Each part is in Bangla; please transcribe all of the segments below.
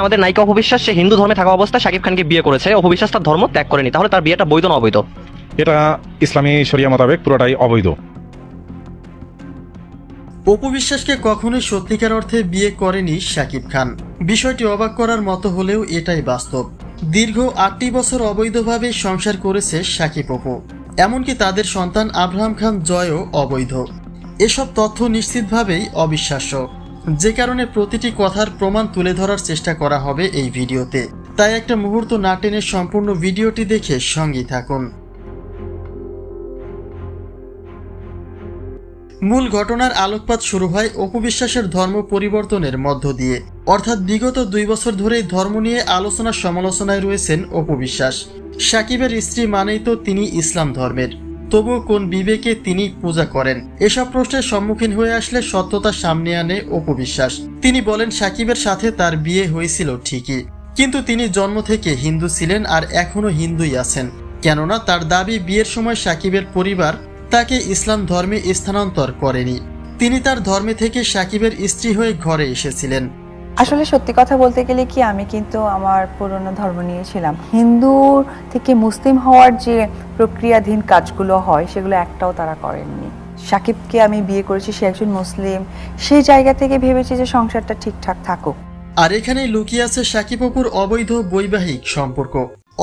আমাদের নায়িকা অপবিশ্বাস সে হিন্দু ধর্মে থাকা অবস্থায় শাকিব খানকে বিয়ে করেছে। অপবিশ্বাস তার ধর্ম ত্যাগ করেনি। তাহলে তার বিয়েটা বৈধ না অবৈধ? এটা ইসলামী শরিয়া মোতাবেক পুরোটাই অবৈধ। অপবিশ্বাসকে কখনোই সত্যিকার অর্থে বিয়ে করেনি শাকিব খান। বিষয়টি অবাক করার মতো হলেও এটাই বাস্তব। দীর্ঘ আটটি বছর অবৈধভাবে সংসার করেছে শাকিব অপু। এমনকি তাদের সন্তান আব্রাহাম খান জয়ও অবৈধ। এসব তথ্য নিশ্চিতভাবেই অবিশ্বাস্য। যে কারণে প্রতিটি কথার প্রমাণ তুলে ধরার চেষ্টা করা হবে এই ভিডিওতে। তাই একটা মুহূর্ত না টেনে সম্পূর্ণ ভিডিওটি দেখে সঙ্গী থাকুন। মূল ঘটনার আলোকপাত শুরু হয় অপবিশ্বাসের ধর্ম পরিবর্তনের মধ্য দিয়ে। অর্থাৎ বিগত দুই বছর ধরেই ধর্ম নিয়ে আলোচনা সমালোচনায় রয়েছেন অপবিশ্বাস। সাকিবের স্ত্রী মানেই তো তিনি ইসলাম ধর্মের। তবুও কোন বিবেকে তিনি পূজা করেন? এসব প্রশ্নের সম্মুখীন হয়ে আসলে সত্যতা সামনে আনে অপবিশ্বাস। তিনি বলেন, সাকিবের সাথে তার বিয়ে হয়েছিল ঠিকই, কিন্তু তিনি জন্ম থেকে হিন্দু ছিলেন আর এখনও হিন্দুই আছেন। কেননা তার দাবি, বিয়ের সময় সাকিবের পরিবার তাকে ইসলাম ধর্মে স্থানান্তর করেনি। তিনি তার ধর্মে থেকে সাকিবের স্ত্রী হয়ে ঘরে এসেছিলেন। আসলে সত্যি কথা বলতে গেলে কি, আমি কিন্তু আমার পুরনো ধর্ম নিয়েছিলাম হিন্দু থেকে মুসলিম হওয়ার যে প্রক্রিয়াধীন কাজগুলো হয়, সেগুলো একটাও তারা করেননি। সাকিবকে আমি বিয়ে করেছি, সে একজন মুসলিম। সেই জায়গা থেকে ভেবেছি যে সংসারটা ঠিকঠাক থাকুক। আর এখানেই লুকিয়ে আছে সাকিব অবৈধ বৈবাহিক সম্পর্ক।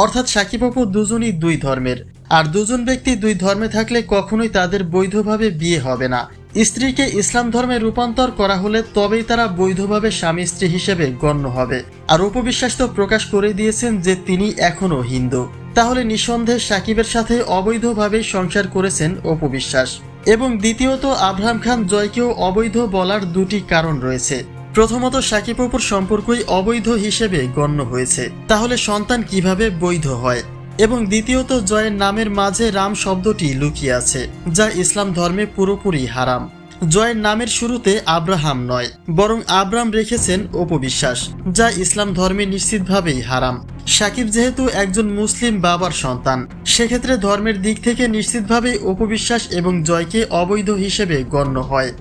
অর্থাৎ সাকিব দুজনই দুই ধর্মের। আর দুজন ব্যক্তি দুই ধর্মে থাকলে কখনোই তাদের বৈধভাবে বিয়ে হবে না। স্ত্রীকে ইসলাম ধর্মে রূপান্তর করা হলে তবেই তারা বৈধভাবে স্বামী স্ত্রী হিসেবে গণ্য হবে। আর উপবিশ্বাস তো প্রকাশ করে দিয়েছেন যে তিনি এখনও হিন্দু। তাহলে নিঃসন্দেহে সাকিবের সাথে অবৈধভাবে সংসার করেছেন অপবিশ্বাস এবং দ্বিতীয়ত আব্রাহাম খান জয়কেও অবৈধ বলার দুটি কারণ রয়েছে। প্রথমত, সাকিব অপুর সম্পর্কই অবৈধ হিসেবে গণ্য হয়েছে। তাহলে সন্তান কীভাবে বৈধ হয়? এবং দ্বিতীয়ত জয়ের নামের মাঝে রাম শব্দটি লুকিয়ে আছে, যা ইসলাম ধর্মে পুরোপুরি হারাম। জয়ের নামের শুরুতে আব্রাহাম নয়, বরং আব্রাম রেখেছেন অপবিশ্বাস, যা ইসলাম ধর্মে নিশ্চিতভাবেই হারাম। সাকিব যেহেতু একজন মুসলিম বাবার সন্তান, সেক্ষেত্রে ধর্মের দিক থেকে নিশ্চিতভাবেই অপবিশ্বাস এবং জয়কে অবৈধ হিসেবে গণ্য হয়।